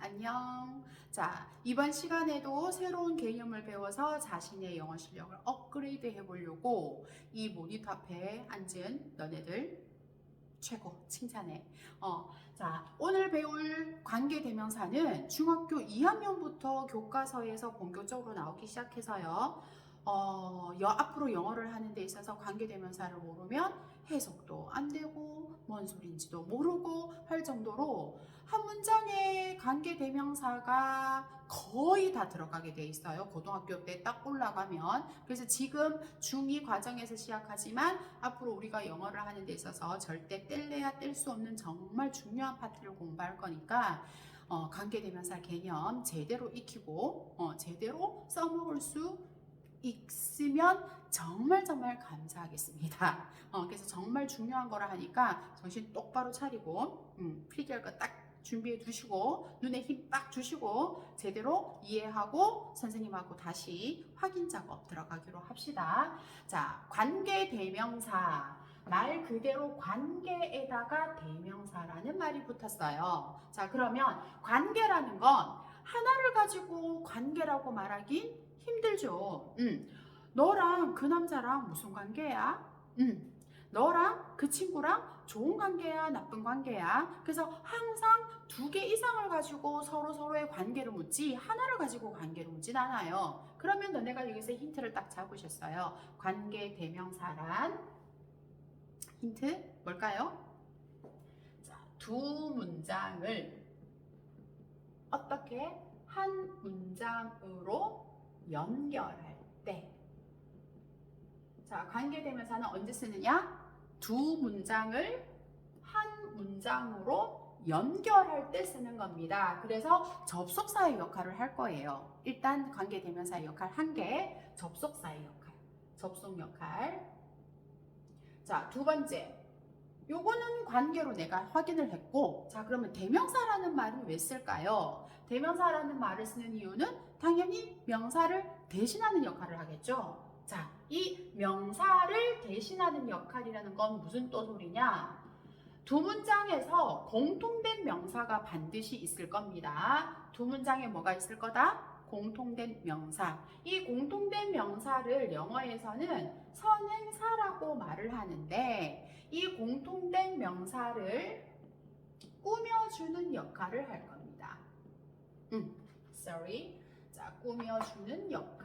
안녕. 자, 이번 시간에도 새로운 개념을 배워서 자신의 영어 실력을 업그레이드 해보려고 이 모니터 앞에 앉은 너네들 최고 칭찬해. 어, 자, 오늘 배울 관계 대명사는 중학교 2학년부터 교과서에서 본격적으로 나오기 시작해서요. 어, 여, 앞으로 영어를 하는 데 있어서 관계 대명사를 모르면 해석도 안 되고 뭔 소린지도 모르고 할 정도로 한 문장에 관계 대명사가 거의 다 들어가게 돼 있어요. 고등학교 때 딱 올라가면. 그래서 지금 중2 과정에서 시작하지만 앞으로 우리가 영어를 하는 데 있어서 절대 뗄래야 뗄 수 없는 정말 중요한 파트를 공부할 거니까 어, 관계 대명사 개념 제대로 익히고 어, 제대로 써먹을 수 있으면 정말 정말 감사하겠습니다. 어, 그래서 정말 중요한 거라 하니까 정신 똑바로 차리고 음, 필기할 거 딱 준비해 두시고 눈에 힘 빡 주시고 제대로 이해하고 선생님하고 다시 확인 작업 들어가기로 합시다. 자, 관계 대명사. 말 그대로 관계에다가 대명사라는 말이 붙었어요. 자, 그러면 관계라는 건 하나를 가지고 관계라고 말하긴 힘들죠. 음. 너랑 그 남자랑 무슨 관계야? 음. 너랑 그 친구랑 좋은 관계야, 나쁜 관계야. 그래서 항상 두 개 이상을 가지고 서로 서로의 관계를 묻지 하나를 가지고 관계를 묻진 않아요. 그러면 너네가 여기서 힌트를 딱 잡으셨어요. 관계 대명사란 힌트 뭘까요? 자, 두 문장을 어떻게 한 문장으로 연결할 때. 자, 관계대명사는 언제 쓰느냐? 두 문장을 한 문장으로 연결할 때 쓰는 겁니다. 그래서 접속사의 역할을 할 거예요. 일단 관계대명사의 역할 한 개, 접속사의 역할, 접속 역할. 자, 두 번째. 요거는 관계로 내가 확인을 했고, 자, 그러면 대명사라는 말은 왜 쓸까요? 대명사라는 말을 쓰는 이유는 당연히 명사를 대신하는 역할을 하겠죠. 자, 이 명사를 대신하는 역할이라는 건 무슨 또 소리냐? 두 문장에서 공통된 명사가 반드시 있을 겁니다. 두 문장에 뭐가 있을 거다? 공통된 명사. 이 공통된 명사를 영어에서는 선행사라고 말을 하는데 이 공통된 명사를 꾸며주는 역할을 할 겁니다. 음, sorry. 자, 꾸며주는 역할.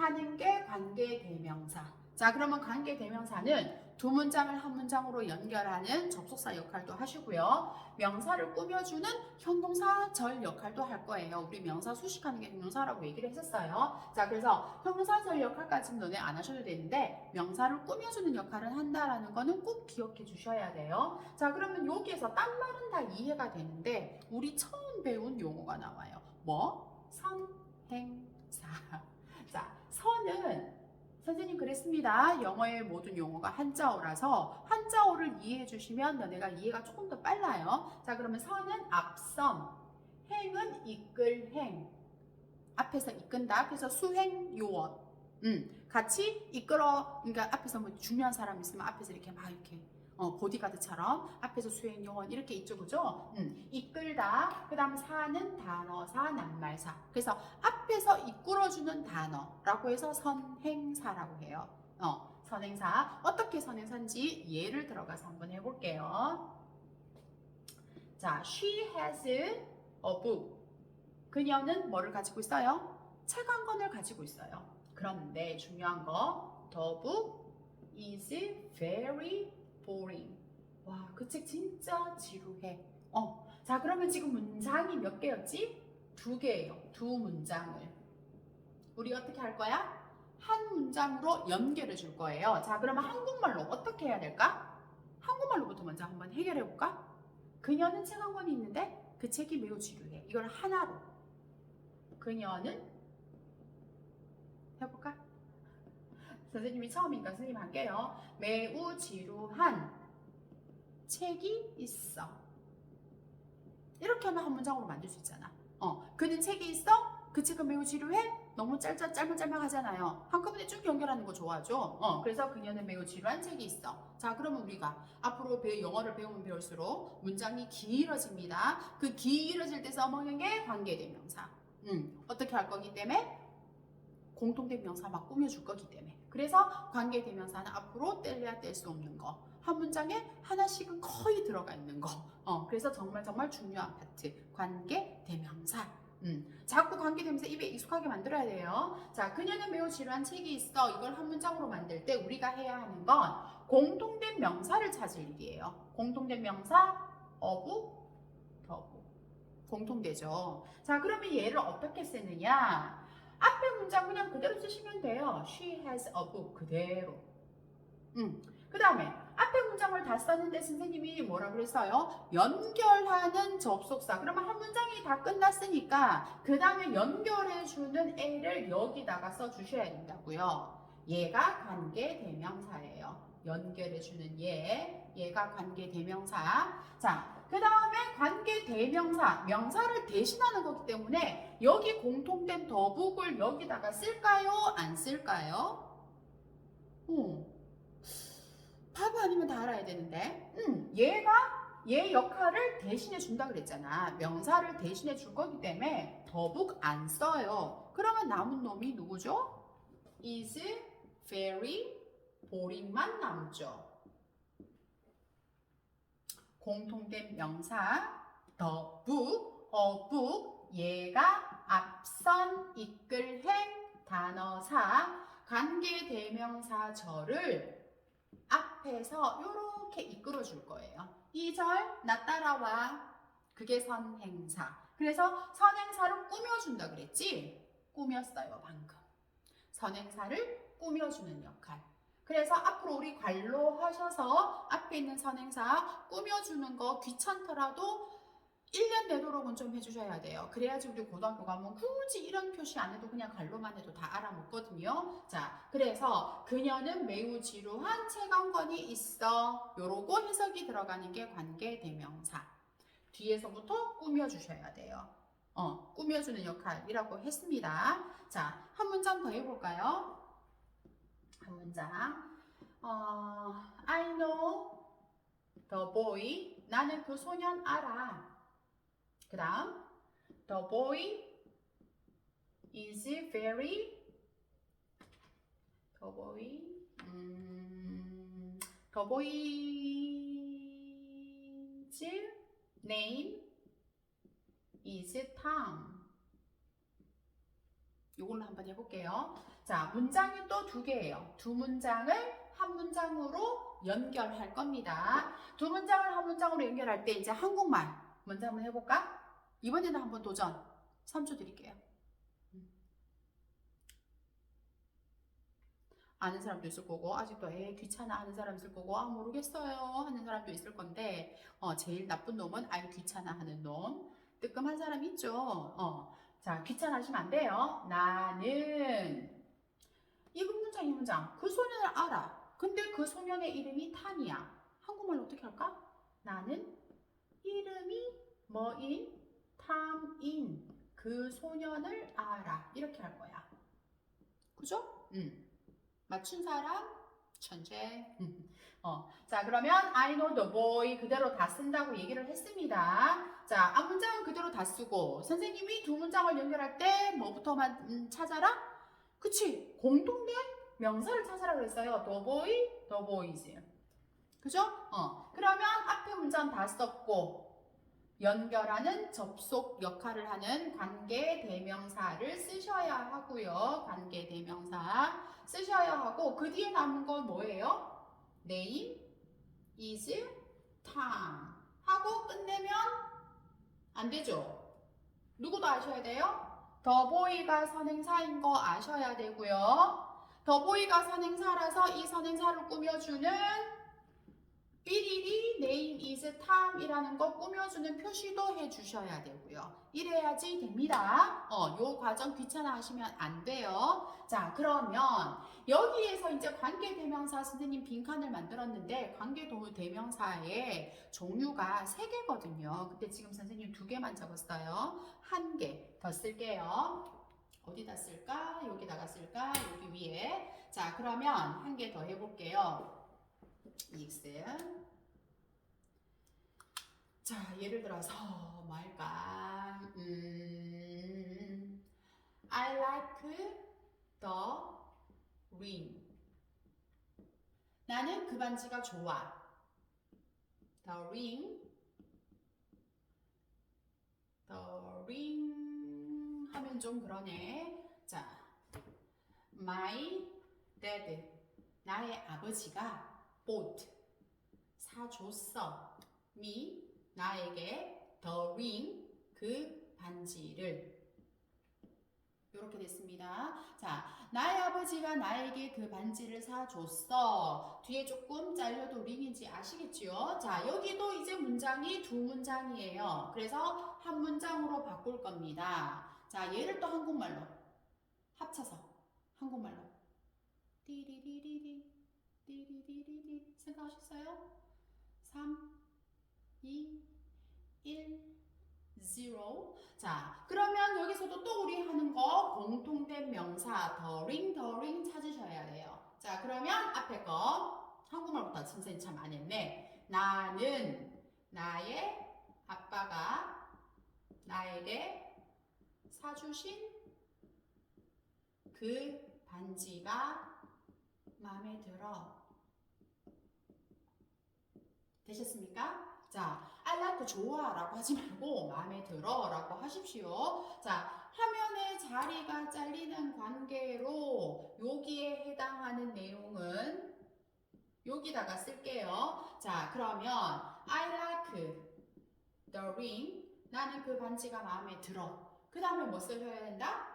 하는 게 관계 대명사. 자, 그러면 관계 대명사는 두 문장을 한 문장으로 연결하는 접속사 역할도 하시고요. 명사를 꾸며주는 형용사 절 역할도 할 거예요. 우리 명사 수식하는 게 형용사라고 얘기를 했었어요. 자, 그래서 형용사 절 역할까지는 너네 안 하셔도 되는데 명사를 꾸며주는 역할을 한다라는 거는 꼭 기억해 주셔야 돼요. 자, 그러면 여기에서 딴 말은 다 이해가 되는데 우리 처음 배운 용어가 나와요. 뭐? 선행사. 자, 선은 선생님 그랬습니다. 영어의 모든 용어가 한자어라서 한자어를 이해해 주시면 너네가 이해가 조금 더 빨라요. 자, 그러면 선은 앞선, 행은 이끌 행. 앞에서 이끈다. 그래서 수행 요원. 음, 같이 이끌어, 그러니까 앞에서 뭐 중요한 사람 있으면 앞에서 이렇게 막 이렇게 어, 보디가드처럼 앞에서 수행 요원 이렇게 있죠, 그죠? 음, 이끌다. 그 다음 사는 단어사, 낱말사. 그래서 앞에서 이끌어주는 단어라고 해서 선행사라고 해요. 어, 선행사. 어떻게 선행사인지 예를 들어가서 한번 해볼게요. 자, she has a book. 그녀는 뭐를 가지고 있어요? 책 한 권을 가지고 있어요. 그런데 중요한 거, the book is very boring. 와, 그 책 진짜 지루해. 어, 자, 그러면 지금 문장이 몇 개였지? 두 개예요. 두 문장을. 우리 어떻게 할 거야? 한 문장으로 연결해 줄 거예요. 자, 그러면 한국말로 어떻게 해야 될까? 한국말로부터 먼저 한번 해결해 볼까? 그녀는 책 한 권이 있는데 그 책이 매우 지루해. 이걸 하나로. 그녀는 해볼까? 선생님이 처음이니까 선생님 할게요. 매우 지루한 책이 있어. 이렇게 하면 한 문장으로 만들 수 있잖아. 어, 그는 책이 있어? 그 책은 매우 지루해? 너무 짤짤 짤막짤막하잖아요. 한꺼번에 쭉 연결하는 거 좋아하죠? 어, 그래서 그녀는 매우 지루한 책이 있어. 자, 그러면 우리가 앞으로 배, 영어를 배우면 배울수록 문장이 길어집니다. 그 길어질 때 써먹는 게 관계대명사. 음, 어떻게 할 거기 때문에 공통된 명사 막 꾸며줄 거기 때문에. 그래서 관계 대명사는 앞으로 뗄래야 뗄 수 없는 거. 한 문장에 하나씩은 거의 들어가 있는 거. 어, 그래서 정말 정말 중요한 파트. 관계 대명사. 음, 자꾸 관계 대명사 입에 익숙하게 만들어야 돼요. 자, 그녀는 매우 지루한 책이 있어. 이걸 한 문장으로 만들 때 우리가 해야 하는 건 공통된 명사를 찾을 일이에요. 공통된 명사, 어부, 더부. 공통되죠. 자, 그러면 얘를 어떻게 쓰느냐? 앞에 문장 그냥 그대로 쓰시면 돼요. She has a book 그대로. 음. 그 다음에 앞에 문장을 다 썼는데 선생님이 뭐라 그랬어요? 연결하는 접속사. 그러면 한 문장이 다 끝났으니까 그 다음에 연결해주는 A를 여기다가 써주셔야 된다고요. 얘가 관계 대명사예요. 연결해주는 얘, 얘가 관계 대명사. 자, 그 다음에 관계 대명사, 명사를 대신하는 거기 때문에 여기 공통된 더북을 여기다가 쓸까요? 안 쓸까요? 어. 바보 아니면 다 알아야 되는데. 음, 얘가 얘 역할을 대신해 준다 그랬잖아. 명사를 대신해 줄 거기 때문에 더북 안 써요. 그러면 남은 놈이 누구죠? is very boring만 남죠. 공통된 명사 the book, a book 얘가 앞선 이끌 행 단어사 관계 대명사 절을 앞에서 이렇게 이끌어 줄 거예요. 이 절 나 따라와. 그게 선행사. 그래서 선행사를 꾸며준다 그랬지? 꾸몄어요 방금. 선행사를 꾸며주는 역할. 그래서 앞으로 우리 관로 하셔서 앞에 있는 선행사 꾸며주는 거 귀찮더라도 1년 내도록은 좀 해주셔야 돼요. 그래야지 우리 고등학교 가면 굳이 이런 표시 안 해도 그냥 관로만 해도 다 알아먹거든요. 자, 그래서 그녀는 매우 지루한 책한 권이 있어. 요러고 해석이 들어가는 게 관계대명사. 뒤에서부터 꾸며주셔야 돼요. 어, 꾸며주는 역할이라고 했습니다. 자, 한 문장 더 해볼까요? 한 문장. 어, I know the boy. 나는 그 소년 알아. 그 다음, the boy is very, the boy, 음, the boy's name is Tom. 이걸로 한번 해볼게요. 자, 문장이 또두 개예요. 두 문장을 한 문장으로 연결할 겁니다. 두 문장을 한 문장으로 연결할 때 이제 한국말 먼저 한번 해볼까? 이번에는 한번 도전. 3초 드릴게요. 음. 아는 사람도 있을 거고 아직도 에 귀찮아 하는 사람 있을 거고 아 모르겠어요 하는 사람도 있을 건데 어, 제일 나쁜 놈은 아이 귀찮아 하는 놈 뜨끔한 사람 있죠 어, 자 귀찮아 하시면 안 돼요 나는 이 문장 이 문장 그 소년을 알아 근데 그 소년의 이름이 탐이야 한국말로 어떻게 할까? 나는 이름이 뭐인 탐인 그 소년을 알아 이렇게 할 거야 그죠? 음. 맞춘 사람 천재. 어, 자 그러면 I know the boy 그대로 다 쓴다고 얘기를 했습니다. 자, 앞 문장은 그대로 다 쓰고 선생님이 두 문장을 연결할 때 뭐부터만 음, 찾아라? 그치? 공통된 명사를 찾아라 그랬어요. The boy, the boys. 그죠? 어, 그러면 앞에 문장 다 썼고 연결하는 접속 역할을 하는 관계 대명사를 쓰셔야 하고요. 관계 대명사 쓰셔야 하고 그 뒤에 남은 건 뭐예요? name, is, time 하고 끝내면 안 되죠. 누구도 아셔야 돼요? 더 보이가 선행사인 거 아셔야 되고요. 더 보이가 선행사라서 이 선행사를 꾸며주는 삐리리 name is Tom이라는 거 꾸며주는 표시도 해주셔야 되고요. 이래야지 됩니다. 어, 요 과정 귀찮아 하시면 안 돼요. 자, 그러면 여기에서 이제 관계대명사 선생님 빈칸을 만들었는데 관계대명사의 종류가 세 개거든요. 근데 지금 선생님 두 개만 적었어요. 한 개 더 쓸게요. 어디다 쓸까? 여기다가 쓸까? 여기 위에. 자, 그러면 한 개 더 해볼게요. EX. 자, 예를 들어서 뭐 할까? 음, I like the ring. 나는 그 반지가 좋아. The ring. The ring 하면 좀 그러네. 자, my dad. 나의 아버지가 bought. 사줬어. me. 나에게 the ring. 그 반지를. 이렇게 됐습니다. 자, 나의 아버지가 나에게 그 반지를 사줬어. 뒤에 조금 잘려도 링인지 아시겠지요? 자, 여기도 이제 문장이 두 문장이에요. 그래서 한 문장으로 바꿀 겁니다. 자, 얘를 또 한국말로 합쳐서 한국말로 띠리리리리 띠리리리리 생각하셨어요? 3, 2, 1, 0. 자, 그러면 여기서도 또 우리 하는 거 공통된 명사 the ring, the ring 찾으셔야 돼요. 자, 그러면 앞에 거 한국말부터 선생님 참 안 했네. 나는 나의 아빠가 나에게 사주신 그 반지가 마음에 들어. 되셨습니까? 자, I like 좋아 라고 하지 말고 마음에 들어 라고 하십시오. 자, 화면에 자리가 잘리는 관계로 여기에 해당하는 내용은 여기다가 쓸게요. 자, 그러면 I like the ring. 나는 그 반지가 마음에 들어. 그 다음에 뭐 써줘야 된다?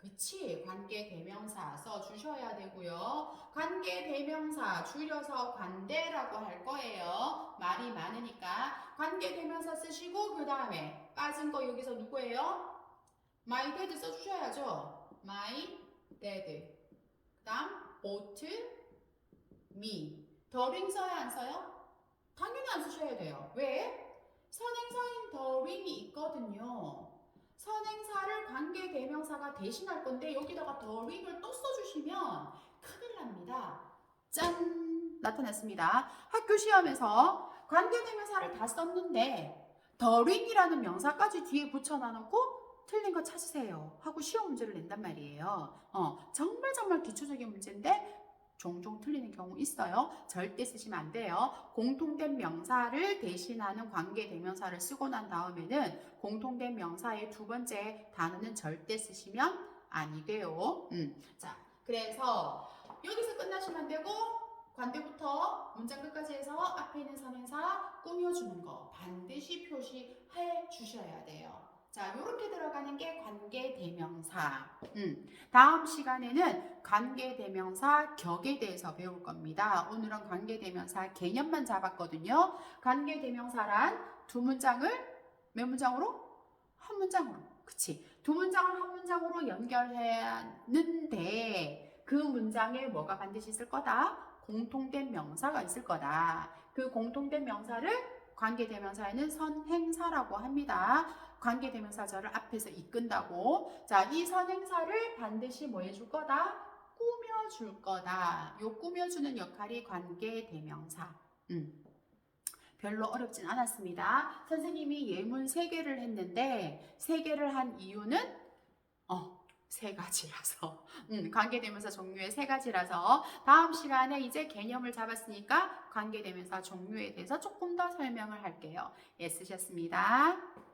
그치 관계 대명사 써 주셔야 되고요. 관계 대명사 줄여서 관대라고 할 거예요. 말이 많으니까 관계 대명사 쓰시고 그 다음에 빠진 거 여기서 누구예요? My dad 써 주셔야죠. My dad. 그 다음 bought me. 더링 써야 안 써요? 당연히 안 쓰셔야 돼요. 왜? 선행사인 더링이 있거든요. 대신할 건데 여기다가 더 링을 또 써주시면 큰일 납니다. 짠! 나타났습니다. 학교 시험에서 관계 대명사를 다 썼는데 더 링이라는 명사까지 뒤에 붙여놔놓고 틀린 거 찾으세요 하고 시험 문제를 낸단 말이에요. 어, 정말 정말 기초적인 문제인데 종종 틀리는 경우 있어요. 절대 쓰시면 안 돼요. 공통된 명사를 대신하는 관계 대명사를 쓰고 난 다음에는 공통된 명사의 두 번째 단어는 절대 쓰시면 아니 돼요. 음. 자, 그래서 여기서 끝나시면 안 되고 관대부터 문장 끝까지 해서 앞에 있는 선행사 꾸며주는 거 반드시 표시해 주셔야 돼요. 자, 이렇게 들어가는 게 관계 대명사. 음, 다음 시간에는 관계 대명사 격에 대해서 배울 겁니다. 오늘은 관계 대명사 개념만 잡았거든요. 관계 대명사란 두 문장을 몇 문장으로? 한 문장으로. 그치. 두 문장을 한 문장으로 연결하는데 그 문장에 뭐가 반드시 있을 거다? 공통된 명사가 있을 거다. 그 공통된 명사를 관계 대명사에는 선행사라고 합니다. 관계대명사절을 앞에서 이끈다고. 자, 이 선행사를 반드시 뭐 해줄 거다? 꾸며줄 거다. 요 꾸며주는 역할이 관계대명사. 음. 별로 어렵진 않았습니다. 선생님이 예문 3개를 했는데 3개를 한 이유는 어, 세 가지라서 음, 관계대명사 종류의 세 가지라서 다음 시간에 이제 개념을 잡았으니까 관계대명사 종류에 대해서 조금 더 설명을 할게요. 애쓰셨습니다.